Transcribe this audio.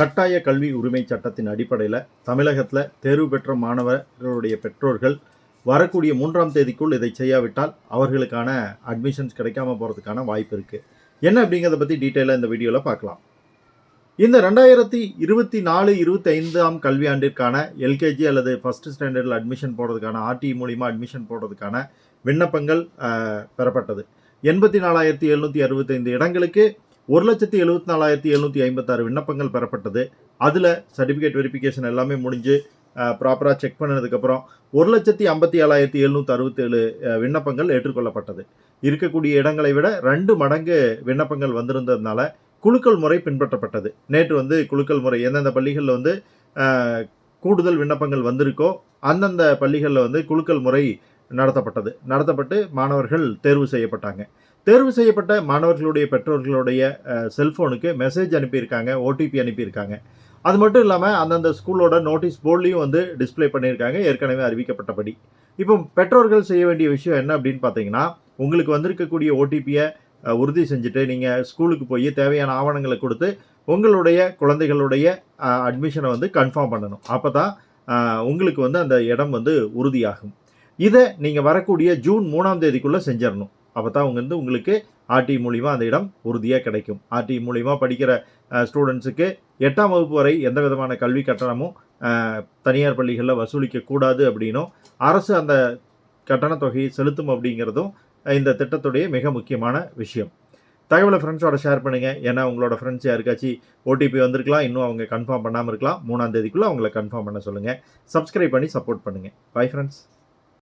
கட்டாய கல்வி உரிமை சட்டத்தின் அடிப்படையில் தமிழகத்தில் தேர்வு பெற்ற மாணவர்களுடைய பெற்றோர்கள் வரக்கூடிய மூன்றாம் தேதிக்குள் இதை செய்யாவிட்டால் அவர்களுக்கான அட்மிஷன்ஸ் கிடைக்காம போகிறதுக்கான வாய்ப்பு இருக்குது என்ன அப்படிங்கிறத பற்றி டீட்டெயிலாக இந்த வீடியோவில் பார்க்கலாம். இந்த ரெண்டாயிரத்தி இருபத்தி நாலு இருபத்தி ஐந்தாம் கல்வியாண்டிற்கான எல்கேஜி அல்லது ஃபஸ்ட்டு ஸ்டாண்டர்டில் அட்மிஷன் போடுறதுக்கான ஆர்டி மூலிமா அட்மிஷன் போடுறதுக்கான விண்ணப்பங்கள் பெறப்பட்டது. எண்பத்தி நாலாயிரத்தி எழுநூற்றி அறுபத்தைந்து இடங்களுக்கு ஒரு லட்சத்தி எழுபத்தி நாலாயிரத்தி எழுநூற்றி ஐம்பத்தாறு விண்ணப்பங்கள் பெறப்பட்டது. அதில் சர்டிஃபிகேட் வெரிஃபிகேஷன் எல்லாமே முடிஞ்சு ப்ராப்பராக செக் பண்ணதுக்கப்புறம் ஒரு லட்சத்தி ஐம்பத்தி ஏழாயிரத்தி எழுநூற்றி அறுபத்தேழு விண்ணப்பங்கள் ஏற்றுக்கொள்ளப்பட்டது. இருக்கக்கூடிய இடங்களை விட ரெண்டு மடங்கு விண்ணப்பங்கள் வந்திருந்ததுனால குலுக்கல் முறை பின்பற்றப்பட்டது. நேற்று வந்து குலுக்கல் முறை எந்தெந்த பள்ளிகளில் வந்து கூடுதல் விண்ணப்பங்கள் வந்திருக்கோ அந்தந்த பள்ளிகளில் வந்து குலுக்கல் முறை நடத்தப்பட்டது. நடத்தப்பட்டு மாணவர்கள் தேர்வு செய்யப்பட்டாங்க. தேர்வு செய்யப்பட்ட மாணவர்களுடைய பெற்றோர்களுடைய செல்ஃபோனுக்கு மெசேஜ் அனுப்பியிருக்காங்க ஓடிபி அனுப்பியிருக்காங்க. அது மட்டும் இல்லாமல் அந்தந்த ஸ்கூலோட நோட்டீஸ் போர்ட்லேயும் வந்து டிஸ்ப்ளே பண்ணியிருக்காங்க ஏற்கனவே அறிவிக்கப்பட்டபடி. இப்போ பெற்றோர்கள் செய்ய வேண்டிய விஷயம் என்ன அப்படின்னு பார்த்தீங்கன்னா உங்களுக்கு வந்திருக்கக்கூடிய ஓடிபியை உறுதி செஞ்சுட்டு நீங்கள் ஸ்கூலுக்கு போய் தேவையான ஆவணங்களை கொடுத்து உங்களுடைய குழந்தைகளுடைய அட்மிஷனை வந்து கன்ஃபார்ம் பண்ணணும். அப்போ தான் உங்களுக்கு வந்து அந்த இடம் வந்து உறுதியாகும். இதை நீங்கள் வரக்கூடிய ஜூன் மூணாம் தேதிக்குள்ளே செஞ்சிடணும். அப்போ தான் அவங்க வந்து உங்களுக்கு ஆர்டி மூலிமா அந்த இடம் உறுதியாக கிடைக்கும். ஆர்டி மூலிமா படிக்கிற ஸ்டூடெண்ட்ஸுக்கு எட்டாம் வகுப்பு வரை எந்த விதமான கல்வி கட்டணமும் தனியார் பள்ளிகளில் வசூலிக்கக்கூடாது அப்படின்னும் அரசு அந்த கட்டணத் தொகையை செலுத்தும் அப்படிங்கிறதும் இந்த திட்டத்துடைய மிக முக்கியமான விஷயம். தகவலை ஃப்ரெண்ட்ஸோட ஷேர் பண்ணுங்கள் ஏன்னா உங்களோட ஃப்ரெண்ட்ஸ் யாருக்காச்சும் ஓடிபி வந்திருக்கலாம் இன்னும் அவங்க கன்ஃபார்ம் பண்ணாமல் இருக்கலாம் மூணாம் தேதிக்குள்ளே அவங்கள கன்ஃபார்ம் பண்ண சொல்லுங்கள் சப்ஸ்கிரைப் பண்ணி சப்போர்ட் பண்ணுங்கள் பை ஃப்ரெண்ட்ஸ்